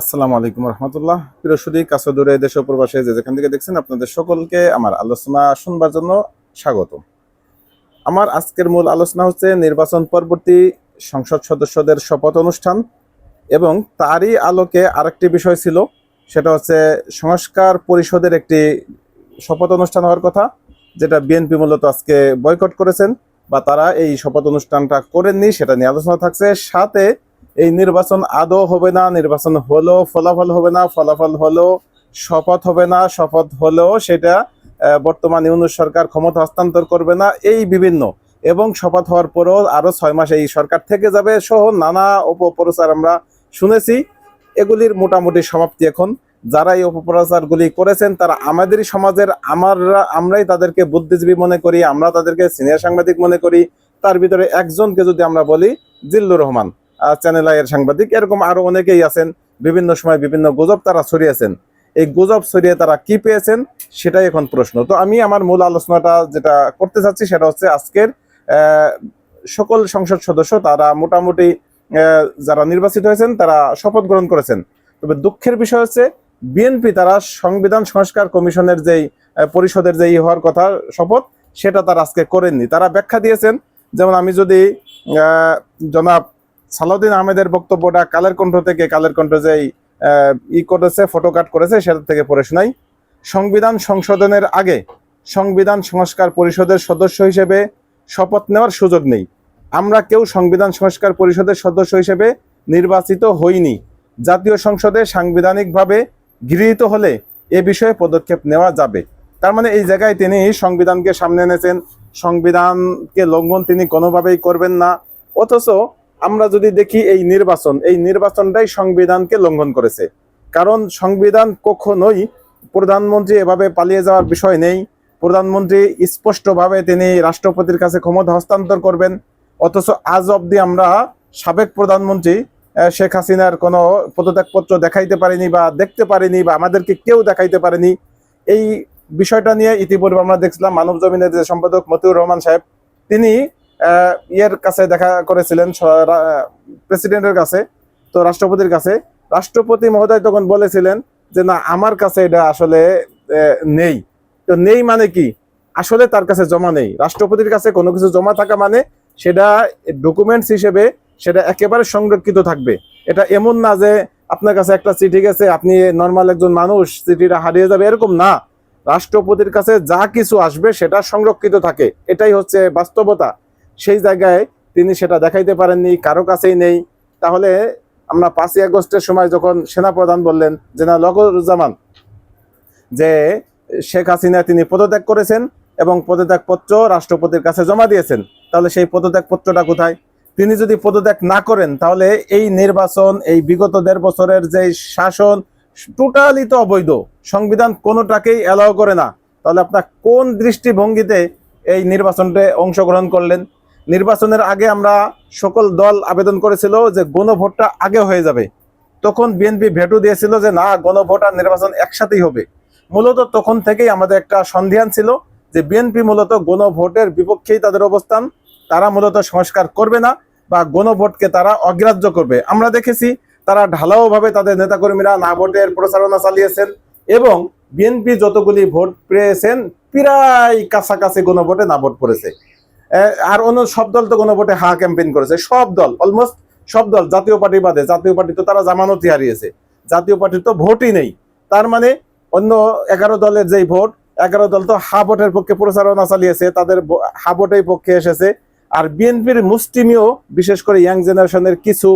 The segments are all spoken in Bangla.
আসসালামু আলাইকুম রহমতুল্লাহ। প্রিয় সুদী, কাছে দূরে দেশ প্রবাসে যে যেখান থেকে দেখছেন আপনাদের সকলকে আমার আলোচনা শুনবার জন্য স্বাগত আমার আজকের মূল আলোচনা হচ্ছে নির্বাচন পরবর্তী সংসদ সদস্যদের শপথ অনুষ্ঠান এবং তারই আলোকে আরেকটি বিষয় ছিল, সেটা হচ্ছে সংস্কার পরিষদের একটি শপথ অনুষ্ঠান হওয়ার কথা, যেটা বিএনপি মূলত আজকে বয়কট করেছেন, বা তারা এই শপথ অনুষ্ঠানটা করেননি, সেটা নিয়ে আলোচনা থাকছে। সাথে এই নির্বাচন আদৌ হবে না, নির্বাচন হলো ফলাফল হবে না, ফলাফল হলো শপথ হবে না, শপথ হলেও সেটা বর্তমান ইউনুস সরকার ক্ষমতা হস্তান্তর করবে না, এই বিভিন্ন। এবং শপথ হওয়ার পরেও আরও ছয় মাস এই সরকার থেকে যাবে সহ নানা অপপ্রচার আমরা শুনেছি। এগুলির মোটামুটি সমাপ্তি এখন। যারা এই অপপ্রচারগুলি করেছেন, তারা আমাদেরই সমাজের আমরা আমরাই তাদেরকে বুদ্ধিজীবী মনে করি, আমরা তাদেরকে সিনিয়র সাংবাদিক মনে করি। তার ভিতরে একজনকে যদি আমরা বলি, জিল্লুর রহমান। চ্যানেল আইয়ের সাংবাদিক। এরকম আরও অনেকেই আছেন, বিভিন্ন সময় বিভিন্ন গুজব তারা ছড়িয়েছেন। এই গুজব ছড়িয়ে তারা কি পেয়েছেন, সেটাই এখন প্রশ্ন। তো আমি আমার মূল আলোচনাটা যেটা করতে চাচ্ছি, সেটা হচ্ছে আজকের সকল সংসদ সদস্য, তারা মোটামুটি যারা নির্বাচিত হয়েছেন, তারা শপথ গ্রহণ করেছেন। তবে দুঃখের বিষয় হচ্ছে, বিএনপি তারা সংবিধান সংস্কার কমিশনের যেই পরিষদের যেই হওয়ার কথা, শপথ, সেটা তারা আজকে করেননি। তারা ব্যাখ্যা দিয়েছেন, যেমন আমি যদি জনাব সালাউদ্দিন আহমেদের বক্তব্যটা কালের কণ্ঠ থেকে কালের কণ্ঠ আহ, ই করেছে ফটো কাট করেছে সেটা থেকে পড়ে শোনাই। সংবিধান সংশোধনের আগে সংবিধান সংস্কার পরিষদের সদস্য হিসেবে শপথ নেওয়ার সুযোগ নেই। আমরা কেউ সংবিধান সংস্কার পরিষদের সদস্য হিসেবে নির্বাচিত হইনি। জাতীয় সংসদে সাংবিধানিকভাবে গৃহীত হলে এ বিষয়ে পদক্ষেপ নেওয়া যাবে। তার মানে এই জায়গায় তিনি সংবিধানকে সামনে এনেছেন। সংবিধানকে লঙ্ঘন তিনি কোনোভাবেই করবেন না। অথচ আমরা যদি দেখি এই নির্বাচন, এই নির্বাচনটাই সংবিধানকে লঙ্ঘন করেছে। কারণ সংবিধান কখনোই প্রধানমন্ত্রী এভাবে পালিয়ে যাওয়ার বিষয় নেই। প্রধানমন্ত্রী স্পষ্টভাবে তিনি রাষ্ট্রপতির কাছে ক্ষমতা হস্তান্তর করবেন। অথচ আজ অবধি আমরা সাবেক প্রধানমন্ত্রী শেখ হাসিনার কোনো পদত্যাগপত্র দেখাইতে পারিনি বা দেখতে পারিনি বা আমাদেরকে কেউ দেখাইতে পারেনি। এই বিষয়টা নিয়ে ইতিপূর্বে আমরা দেখছিলাম মানব জমিনের যে সম্পাদক মতিউর রহমান সাহেব, তিনি ইয়ের কাছে দেখা করেছিলেন প্রেসিডেন্টের কাছে, তো রাষ্ট্রপতির কাছে। রাষ্ট্রপতি মহোদয় তখন বলেছিলেন যে, না, আমার কাছে এটা আসলে নেই। তো নেই মানে কি? আসলে তার কাছে জমা নেই। রাষ্ট্রপতির কাছে কোনো কিছু জমা থাকা মানে সেটা ডকুমেন্টস হিসেবে সেটা একেবারে সংরক্ষিত থাকবে। এটা এমন না যে আপনার কাছে একটা চিঠি গেছে, আপনি নর্মাল একজন মানুষ, চিঠিটা হারিয়ে যাবে, এরকম না। রাষ্ট্রপতির কাছে যা কিছু আসবে সেটা সংরক্ষিত থাকে। এটাই হচ্ছে বাস্তবতা। সেই জায়গায় তিনি সেটা দেখাইতে পারেননি, কারও কাছেই নেই। তাহলে আমরা পাঁচই আগস্টের সময় যখন সেনাপ্রধান বললেন, জেনারেল লকরুজ্জামান যে শেখ হাসিনা তিনি পদত্যাগ করেছেন এবং পদত্যাগ পত্র রাষ্ট্রপতির কাছে জমা দিয়েছেন, তাহলে সেই পদত্যাগ পত্রটা কোথায়? তিনি যদি পদত্যাগ না করেন, তাহলে এই নির্বাচন, এই বিগত দেড় বছরের যে শাসন, টোটালি তো অবৈধ। সংবিধান কোনোটাকেই অ্যালাউ করে না। তাহলে আপনার কোন দৃষ্টিভঙ্গিতে এই নির্বাচনটা অংশগ্রহণ করলেন? নির্বাচনের আগে আমরা সকল দল আবেদন করেছিল যে গণভোটটা আগে হয়ে যাবে। তখন বিএনপি ভেটু দিয়েছিল যে, না, গণভোট আর নির্বাচন একসাথেই হবে। মূলত তখন থেকেই আমাদের একটা সন্ধিহান ছিল যে, বিএনপি মূলত গণভোটের বিপক্ষেই তাদের অবস্থান। তারা মূলত সংস্কার করবে না বা গণভোটকে তারা অগ্রাহ্য করবে। আমরা দেখেছি তারা ঢালাওভাবে তাদের নেতাকর্মীরা না ভোটের প্রচারণা চালিয়েছেন এবং বিএনপি যতগুলি ভোট পেয়েছেন, প্রায় কাছাকাছি গণভোটে না ভোট পড়েছে। আর অন্য সব দল তো কোনো গণভোটে হা ক্যাম্পেইন করেছে। সব দল অলমোস্ট সব দল, জাতীয় পার্টি বাদে, জাতীয় পার্টি তো তারা জামানতি হারিয়েছে। জাতীয় পার্টির তো ভোটই নেই। তার মানে অন্য এগারো দলের যেই ভোট, এগারো দল তো হা ভোটের পক্ষে প্রচারণা চালিয়েছে, তাদের হা ভোটেই পক্ষে এসেছে। আর বিএনপির মুষ্টিমীয় বিশেষ করে ইয়াং জেনারেশনের কিছু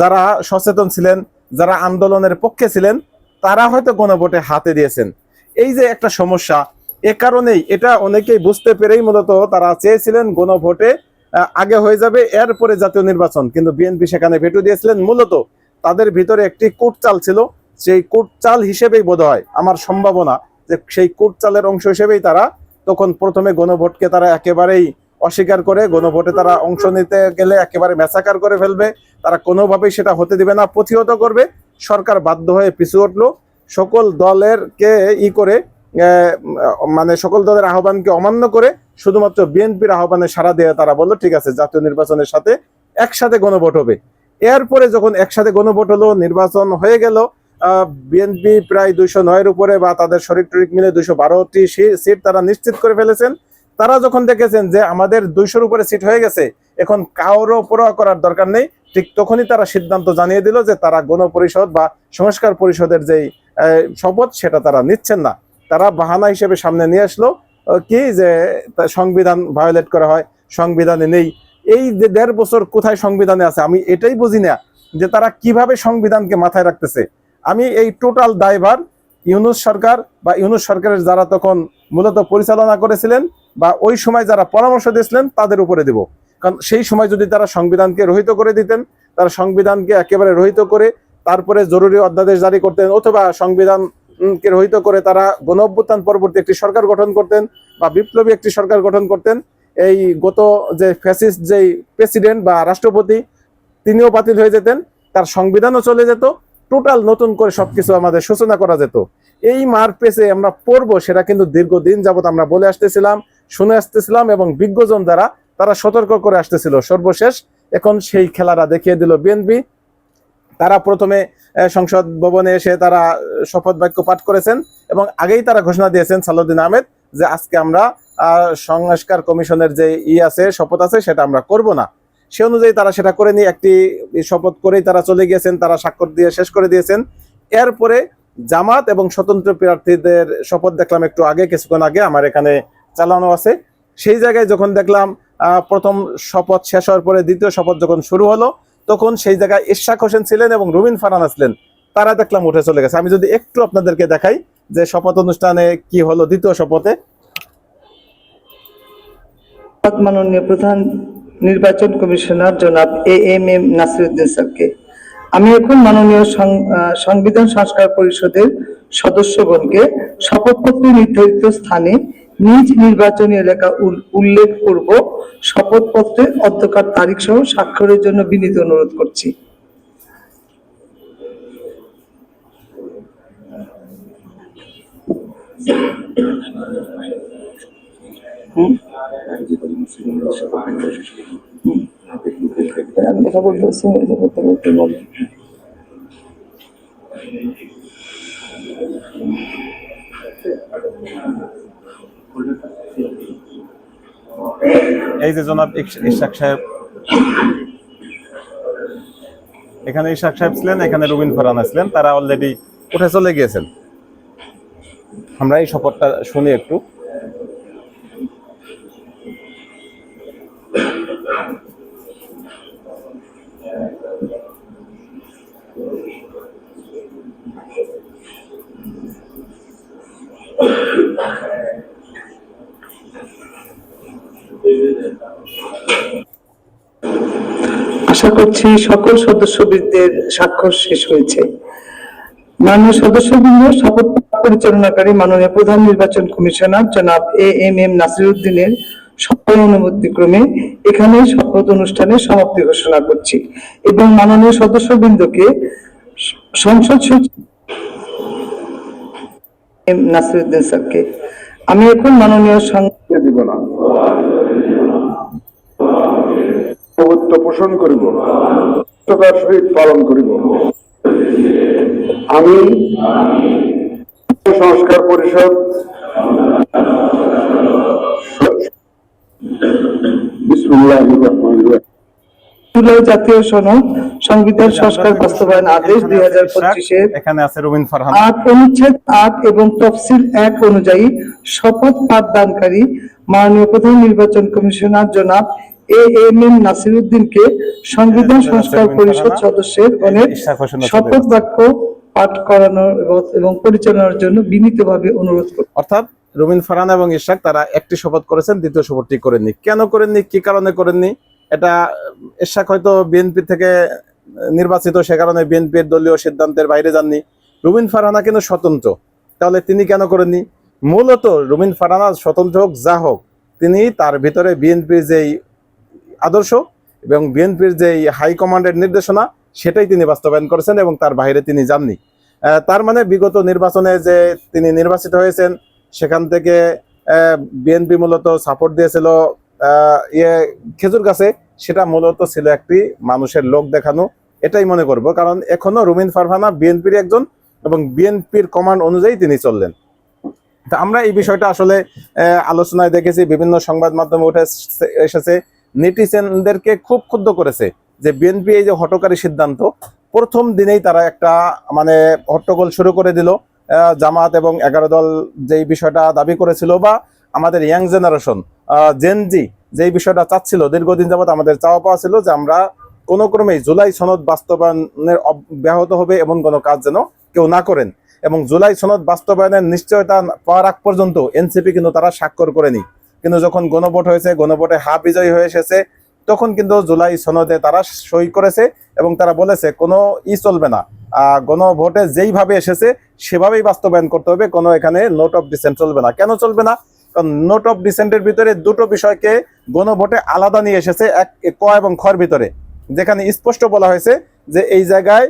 যারা সচেতন ছিলেন, যারা আন্দোলনের পক্ষে ছিলেন, তারা হয়তো গণভোটে হাতে দিয়েছেন। এই যে একটা সমস্যা এ কারণেই এটা অনেকেই বুঝতে পেরেই মূলত তারা চেয়েছিলেন গণভোটে আগে হয়ে যাবে, এরপরে জাতীয় নির্বাচন। কিন্তু বিএনপি সেখানে ভেটো দিয়েছিলেন। মূলত তাদের ভিতরে একটি কুট চাল ছিল, সেই কুট চাল হিসেবেই বোধ হয় আমার সম্ভাবনা, যে সেই কুট চালের অংশ হিসেবেই তারা তখন প্রথমে গণভোটকে তারা একেবারেই অস্বীকার করে, গণভোটে তারা অংশ নিতে গেলে একেবারে মেসাকার করে ফেলবে। তারা কোনোভাবেই সেটা হতে দিবে না, প্রতিহত করবে। সরকার বাধ্য হয়ে পিছু উঠল সকল দলের কে ই করে মানে সকল দলের আহ্বানকে অমান্য করে শুধুমাত্র বিএনপির আহ্বানে সাড়া দিয়ে তারা বলল, ঠিক আছে, জাতীয় নির্বাচনের সাথে একসাথে গণভোট হবে। এরপরে যখন একসাথে গণভোট হলো, নির্বাচন হয়ে গেল বিএনপি প্রায় দুইশো নয়ের উপরে বা তাদের শরিক টরিক মিলে দুইশো বারোটি সিট তারা নিশ্চিত করে ফেলেছেন। তারা যখন দেখেছেন যে আমাদের দুইশোর উপরে সিট হয়ে গেছে, এখন কারও পরোয়া করার দরকার নেই। ঠিক তখনই তারা সিদ্ধান্ত জানিয়ে দিল যে তারা গণপরিষদ বা সংস্কার পরিষদের যেই শপথ, সেটা তারা নিচ্ছেন না। তারা বাহানা হিসেবে সামনে নিয়ে আসলো কি যে সংবিধান ভায়োলেট করা হয়, সংবিধানে নেই। এই যে দেড় বছর কোথায় সংবিধানে আছে? আমি এটাই বুঝি না যে তারা কীভাবে সংবিধানকে মাথায় রাখতেছে। আমি এই টোটাল দায়ভার ইউনুস সরকার বা ইউনুস সরকারের যারা তখন মূলত পরিচালনা করেছিলেন বা ওই সময় যারা পরামর্শ দিয়েছিলেন, তাদের উপরে দেব। কারণ সেই সময় যদি তারা সংবিধানকে রহিত করে দিতেন, তারা সংবিধানকে একেবারে রহিত করে তারপরে জরুরি অধ্যাদেশ জারি করতেন, অথবা সংবিধান রহিত করে তারা গণ অভ্যুত্থান পরবর্তী একটি সরকার গঠন করতেন বা বিপ্লবী একটি সরকার গঠন করতেন। এই গত যে ফ্যাসিস্ট যেই প্রেসিডেন্ট বা রাষ্ট্রপতি, তিনিও বাতিল হয়ে যেতেন। তার সংবিধানও চলে যেত। টোটাল নতুন করে সবকিছু আমাদের সূচনা করা যেত। এই মার পেছে আমরা পড়ব সেটা কিন্তু দীর্ঘদিন যাবত আমরা বলে আসতেছিলাম, শুনে আসতেছিলাম এবং বিজ্ঞজন দ্বারা তারা সতর্ক করে আসতেছিল। সর্বশেষ এখন সেই খেলাটা দেখিয়ে দিল বিএনপি। তারা প্রথমে সংসদ ভবনে এসে তারা শপথ বাক্য পাঠ করেছেন এবং আগেই তারা ঘোষণা দিয়েছেন সালাউদ্দিন আহমেদ যে আজকে আমরা সংস্কার কমিশনের যে ই আছে, শপথ আছে, সেটা আমরা করব না। সে অনুযায়ী তারা সেটা করে নিয়ে একটি শপথ করেই তারা চলে গিয়েছেন, তারা স্বাক্ষর দিয়ে শেষ করে দিয়েছেন। এরপরে জামাত এবং স্বতন্ত্র প্রার্থীদের শপথ দেখলাম একটু আগে, কিছুক্ষণ আগে, আমার এখানে চালানো আছে। সেই জায়গায় যখন দেখলাম প্রথম শপথ শেষ হওয়ার পরে দ্বিতীয় শপথ যখন শুরু হলো তখন সেই জায়গায় ইশাক হোসেন ছিলেন এবং রুবিন ফারহানা ছিলেন, তারা দেখলাম উঠে চলে গেছে। আমি যদি একটু আপনাদেরকে দেখাই যে শপথ অনুষ্ঠানে কি হলো দ্বিতীয় শপথে। মাননীয় প্রধান নির্বাচন কমিশনার জনাব এ এম এম নাসিরুদ্দিন স্যারকে। আমি এখন মাননীয় সংবিধান সংস্কার পরিষদের সদস্যগণকে শপথপত্রে নির্ধারিত স্থানে নিজ নির্বাচনী এলাকা উল- উল্লেখ পূর্ব শপথপত্রে অধ্যকার তারিখ সহ স্বাক্ষরের জন্য বিনীত অনুরোধ করছি। করতে বলো। এই যে জনাব ইশ- ইশাক সাহেব। এখানে ইশাক সাহেব ছিলেন, এখানে রুবিন ফারহানা ছিলেন, তারা অলরেডি উঠে চলে গিয়েছেন। আমরা এই শপথটা শুনি একটু আশা করছি সকল সদস্যবৃন্দের স্বাক্ষর শেষ হয়েছে। মাননীয় সদস্যবৃন্দ, শপথ পরিচালনাকারী মাননীয় প্রধান নির্বাচন কমিশনার জনাব এ এম এম নাসিরুদ্দিনের ক্রমে এখানে শপথ সমাপ্তি ঘোষণা করছি এবং মাননীয় সদস্যবৃন্দকে সংসদ সচিব নাসিরুদ্দিন স্যারকে। আমি এখন মাননীয় সং- দিব না প্রভুত্ব পোষণ করিব সত্যতার সহিত পালন করিব। আমি সংস্কার পরিষদ জুলাই জাতীয় সনদ সংবিধান সংস্কার বাস্তবায়ন আদেশ দুই হাজার পঁচিশের এখানে আছে রুবিন ফারহানা। আট অনুচ্ছেদ আট এবং তফসিল এক অনুযায়ী শপথ পাঠদানকারী মাননীয় প্রধান নির্বাচন কমিশনার জনাব এ এম এম নাসিরুদ্দিনকে সংবিধান সংস্কার পরিষদ সদস্যের চলে শপথ বাক্য পাঠ করানোর এবং- পরিচালনার জন্য বিনীতভাবে অনুরোধ করছি অর্থাৎ এবং ইশাক তারা একটি শপথ করেছেন দ্বিতীয় শপথটি করেননি। কেন করেননি? কি কারণে করেননি? এটা ইশাক হয়তো বিএনপি থেকে নির্বাচিত সে কারণে বিএনপির দলীয় সিদ্ধান্তের বাইরে যাননি। রুবিন ফারহানা কিন্তু স্বতন্ত্র। তাহলে তিনি কেন করেননি? মূলত রুবিন ফারহানা স্বতন্ত্র হোক যা হোক তিনি তার ভিতরে বিএনপির যেই আদর্শ এবং বিএনপির যে হাই কমান্ডের নির্দেশনা, সেটাই তিনি বাস্তবায়ন করেছেন এবং তার বাইরে তিনি যাননি। তার মানে বিগত নির্বাচনে যে তিনি নির্বাচিত হয়েছেন, সেখান থেকে বিএনপি মূলত সাপোর্ট দিয়েছিল ইয়ে খেজুর গাছে, সেটা মূলত ছিল একটি মানুষের লোক দেখানো। এটাই মনে করব, কারণ এখনও রুমিন ফারহানা বিএনপির একজন এবং বিএনপির কমান্ড অনুযায়ী তিনি চললেন। তা আমরা এই বিষয়টা আসলে আলোচনায় দেখেছি, বিভিন্ন সংবাদ মাধ্যমে উঠে এসেছে নেটিজেনদেরকে খুব ক্ষুব্ধ করেছে যে বিএনপি এই যে হটকারী সিদ্ধান্ত, প্রথম দিনেই তারা একটা মানে হট্টগোল শুরু করে দিল জামাত এবং এগারো দল যেই বিষয়টা দাবি করেছিল বা আমাদের ইয়াং জেনারেশন জেনজি যেই বিষয়টা চাচ্ছিল, দীর্ঘদিন যাবত আমাদের চাওয়া পাওয়া ছিল যে আমরা কোনো ক্রমেই জুলাই সনদ বাস্তবায়নের ব্যাহত হবে এমন কোনো কাজ যেন কেউ না করেন এবং জুলাই সনদ বাস্তবায়নের নিশ্চয়তা পাওয়ার আগ পর্যন্ত এনসিপি কিন্তু তারা স্বাক্ষর করেনি। কিন্তু যখন গণভোট হয়েছে, গণভোটে হা বিজয়ী হয়ে এসেছে, তখন কিন্তু জুলাই সনদে তারা সই করেছে এবং তারা বলেছে, কোনো ই চলবে না। গণভোটে যেইভাবে এসেছে, সেভাবেই বাস্তবায়ন করতে হবে। কোনো এখানে নোট অফ ডিসেন্ট চলবে না। কেন চলবে না? কারণ নোট অফ ডিসেন্টের ভিতরে দুটো বিষয়কে গণভোটে আলাদা নিয়ে এসেছে, এক ক এবং খর ভিতরে। যেখানে স্পষ্ট বলা হয়েছে যে এই জায়গায়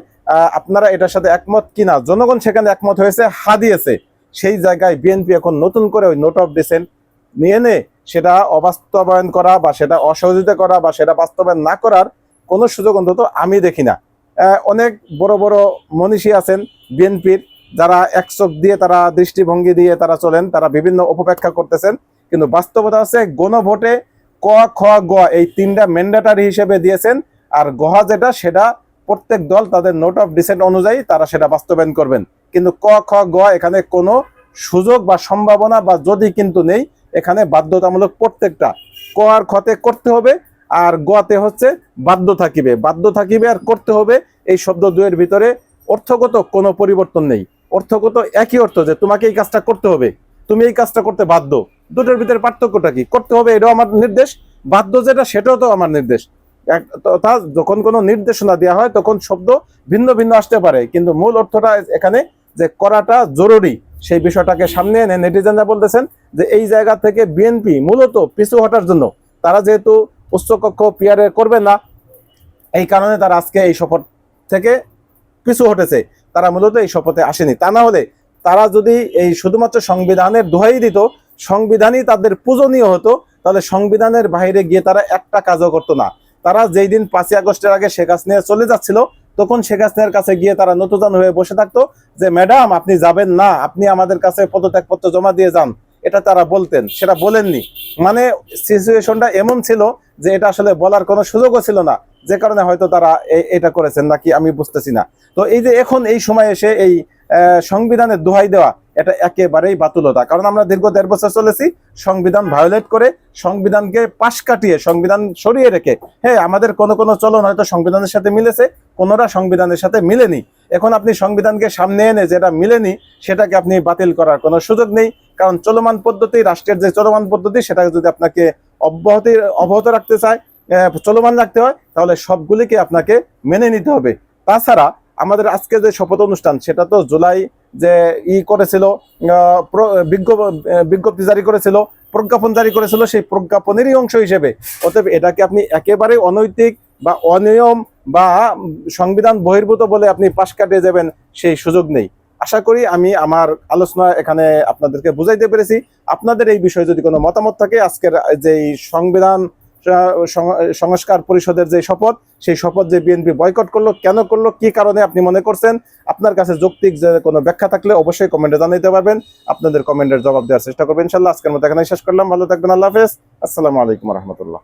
আপনারা এটার সাথে একমত কিনা? জনগণ সেখানে একমত হয়েছে, হা দিয়েছে। সেই জায়গায় বিএনপি এখন নতুন করে ওই নোট অফ ডিসেন্ট নিয়ে নে সেটা অবাস্তবায়ন করা বা সেটা অসহযোগিতা করা বা সেটা বাস্তবায়ন না করার কোনো সুযোগ অন্তত আমি দেখি না। অনেক বড় বড় মনীষী আছেন বিএনপির, যারা এক চোখ দিয়ে তারা দৃষ্টিভঙ্গি দিয়ে তারা চলেন, তারা বিভিন্ন অপব্যাখ্যা করতেছেন। কিন্তু বাস্তবতা আছে গণভোটে ক, খ, গ এই তিনটা ম্যান্ডেটারি হিসেবে দিয়েছেন আর গহা যেটা, সেটা প্রত্যেক দল তাদের নোট অফ ডিসেন্ট অনুযায়ী তারা সেটা বাস্তবায়ন করবেন। কিন্তু ক, খ, গ এখানে কোনো সুযোগ বা সম্ভাবনা বা যদি কিন্তু নেই এখানে বাধ্যতামূলক প্রত্যেকটা ক আর খতে করতে হবে আর গতে হচ্ছে বাধ্য থাকিবে। বাধ্য থাকিবে আর করতে হবে, এই শব্দ দুয়ের ভিতরে অর্থগত কোনো পরিবর্তন নেই। অর্থগত একই অর্থ যে তোমাকে এই কাজটা করতে হবে, তুমি এই কাজটা করতে বাধ্য। দুটোর ভিতরে পার্থক্যটা কি? করতে হবে এটাও আমার নির্দেশ, বাধ্য যেটা সেটাও তো আমার নির্দেশ। তথা যখন কোনো নির্দেশনা দেওয়া হয় তখন শব্দ ভিন্ন ভিন্ন আসতে পারে, কিন্তু মূল অর্থটা এখানে যে করাটা জরুরি। সেই বিষয়টাকে সামনে এনে নেটিজেনরা বলতেছেন যে এই জায়গা থেকে বিএনপি মূলত পিছু হটার জন্য তারা যেহেতু উচ্চকক্ষ পিয়ারে করবে না, এই কারণে তারা আজকে এই শপথ থেকে পিছু হটেছে। তারা মূলত এই শপথে আসেনি। তা না হলে তারা যদি এই শুধুমাত্র সংবিধানের দোহাই দিত, সংবিধানই তাদের পূজনীয় হতো, তাহলে সংবিধানের বাইরে গিয়ে তারা একটা কাজও করতো না। তারা যেই দিন পাঁচই আগস্টের আগে শেখ হাসিনা চলে যাচ্ছিল তখন শেখ হাসিনার কাছে গিয়ে তারা নতুন হয়ে বসে থাকতো যে, ম্যাডাম, আপনি যাবেন না। আপনি আমাদের কাছে পদত্যাগপত্র জমা দিয়ে যান। এটা তারা বলতেন, সেটা বলেননি। মানে সিচুয়েশনটা এমন ছিল যে, এটা আসলে বলার কোনো সুযোগও ছিল না। যে কারণে হয়তো তারা এটা করেছেন নাকি আমি বুঝতেছি না। তো এই যে এখন এই সময় এসে এই সংবিধানের দোহাই দেওয়া এটা একেবারেই বাতুলতা। কারণ আমরা দীর্ঘ দেড় বছর চলেছি, সংবিধান ভায়োলেট করে সংবিধানকে পাশ কাটিয়ে, সংবিধান সরিয়ে রেখে। হ্যাঁ আমাদের কোনো কোনো চলন হয়তো সংবিধানের সাথে মিলেছে কোনোটা সংবিধানের সাথে মিলেনি। এখন আপনি সংবিধানকে সামনে এনে যেটা মিলেনি, সেটাকে আপনি বাতিল করার কোনো সুযোগ নেই। কারণ চলমান পদ্ধতি, রাষ্ট্রের যে চলমান পদ্ধতি, সেটাকে যদি আপনাকে অব্যাহতি, অব্যাহত রাখতে চায় চলমান রাখতে হয়, তাহলে সবগুলিকে আপনাকে মেনে নিতে হবে। তাছাড়া আমাদের আজকে যে শপথ অনুষ্ঠান, সেটা তো জুলাই যে ই করেছিল বিজ্ঞপ্তি জারি করেছিল, প্রজ্ঞাপন জারি করেছিল, সেই প্রজ্ঞাপনেরই অংশ হিসেবে। অতএব এটাকে আপনি একেবারে অনৈতিক বা অনিয়ম বা সংবিধান বহির্ভূত বলে আপনি পাশ কাটিয়ে যাবেন সেই সুযোগ নেই। আশা করি আমি আমার আলোচনা এখানে আপনাদেরকে বুঝাইতে পেরেছি। আপনাদের এই বিষয়ে যদি কোনো মতামত থাকে, আজকের যে সংবিধান সংস্কার পরিষদের যে শপথ সেই শপথ যে বিএনপি বয়কট করল, কেন করল, কি কারণে আপনি মনে করছেন? আপনার কাছে যৌক্তিক যে কোনো ব্যাখ্যা থাকলে অবশ্যই কমেন্টে জানাইতে পারবেন। আপনাদের কমেন্টের জবাব দেওয়ার চেষ্টা করবেন ইনশাল্লাহ আজকের মতো এখানে শেষ করলাম। ভালো থাকবেন, আল্লাহ হাফেজ। আসসালামু আলাইকুম রহমতুল্লাহ।